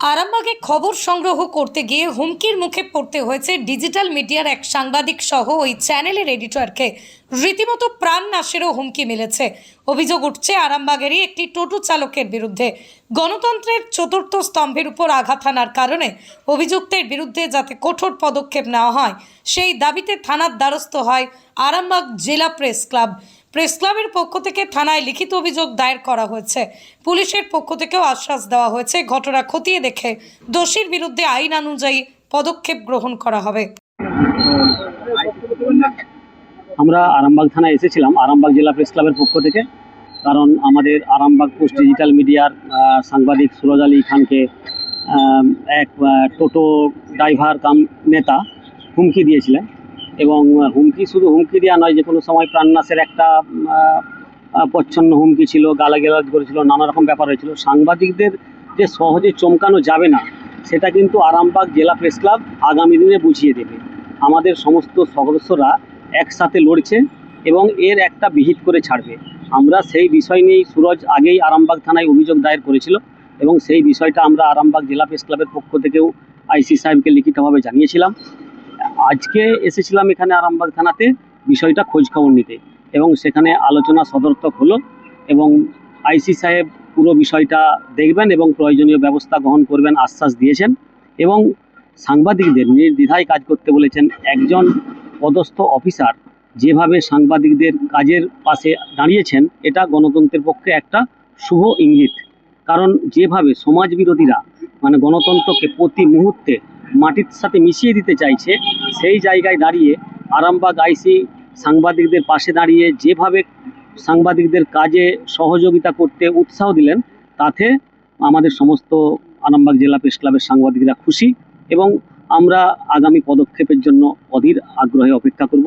আরামবাগে খবর সংগ্রহ করতে গিয়ে হুমকির মুখে পড়তে হয়েছে ডিজিটাল মিডিয়ার এক সাংবাদিক সহ ওই চ্যানেলের এডিটরকে। রীতিমতো প্রাণ নাশেরও হুমকি মিলেছে। অভিযোগ উঠছে আরামবাগেরই একটি টোটো চালকের বিরুদ্ধে। গণতন্ত্রের চতুর্থ স্তম্ভের উপর আঘাত হানার কারণে অভিযুক্তের বিরুদ্ধে যাতে কঠোর পদক্ষেপ নেওয়া হয়, সেই দাবিতে থানার দ্বারস্থ হয় আরামবাগ জেলা প্রেস ক্লাব। প্রেস ক্লাবের পক্ষ থেকে থানায় লিখিত অভিযোগ দায়ের করা হয়েছে। পুলিশের পক্ষ থেকেও আশ্বাস দেওয়া হয়েছে, ঘটনা খতিয়ে দেখে দোষীর বিরুদ্ধে আইন অনুযায়ী পদক্ষেপ গ্রহণ করা হবে। আমরা আরামবাগ থানায় এসেছিলাম, আরামবাগ জেলা প্রেস ক্লাবের পক্ষ থেকে। কারণ আমাদের আরামবাগ পোস্ট ডিজিটাল মিডিয়ার সাংবাদিক সুরজ আলী খানকে এক টোটো ড্রাইভার কাম নেতা হুমকি দিয়েছিলেন। এবং হুমকি শুধু হুমকি দেওয়া নয়, যে কোনো সময় প্রাণনাশের একটা প্রচ্ছন্ন হুমকি ছিল, গালাগালাজ করেছিল নানা রকম ব্যাপার হয়েছিল। সাংবাদিকদের যে সহজে চমকানো যাবে না, সেটা কিন্তু আরামবাগ জেলা প্রেস ক্লাব আগামী দিনে বুঝিয়ে দেবে। আমাদের সমস্ত সদস্যরা একসাথে লড়ছে এবং এর একটা বিহিত করে ছাড়বে। আমরা সেই বিষয় নিয়েই সুরজ আগেই আরামবাগ থানায় অভিযোগ দায়ের করেছিল এবং সেই বিষয়টা আমরা আরামবাগ জেলা প্রেস ক্লাবের পক্ষ থেকেও আইসি সাহেবকে লিখিতভাবে জানিয়েছিলাম। আজকে এসেছিলাম এখানে আরামবাগ থানাতে বিষয়টা খোঁজ খবর নিতে এবং সেখানে আলোচনা সদর্থক হলো এবং আইসি সাহেব পুরো বিষয়টা দেখবেন এবং প্রয়োজনীয় ব্যবস্থা গ্রহণ করবেন, আশ্বাস দিয়েছেন এবং সাংবাদিকদের নির্দ্বিধায় কাজ করতে বলেছেন। একজন পদস্থ অফিসার যেভাবে সাংবাদিকদের কাজের পাশে দাঁড়িয়েছেন, এটা গণতন্ত্রের পক্ষে একটা শুভ ইঙ্গিত। কারণ যেভাবে সমাজ বিরোধীরা মানে গণতন্ত্রকে প্রতি মুহূর্তে মাটির সাথে মিশিয়ে দিতে চাইছে, সেই জায়গায় দাঁড়িয়ে আরামবাগ আইসি সাংবাদিকদের পাশে দাঁড়িয়ে যেভাবে সাংবাদিকদের কাজে সহযোগিতা করতে উৎসাহ দিলেন, তাতে আমাদের সমস্ত আরামবাগ জেলা প্রেস ক্লাবের সাংবাদিকরা খুশি এবং আমরা আগামী পদক্ষেপের জন্য অধীর আগ্রহে অপেক্ষা করব।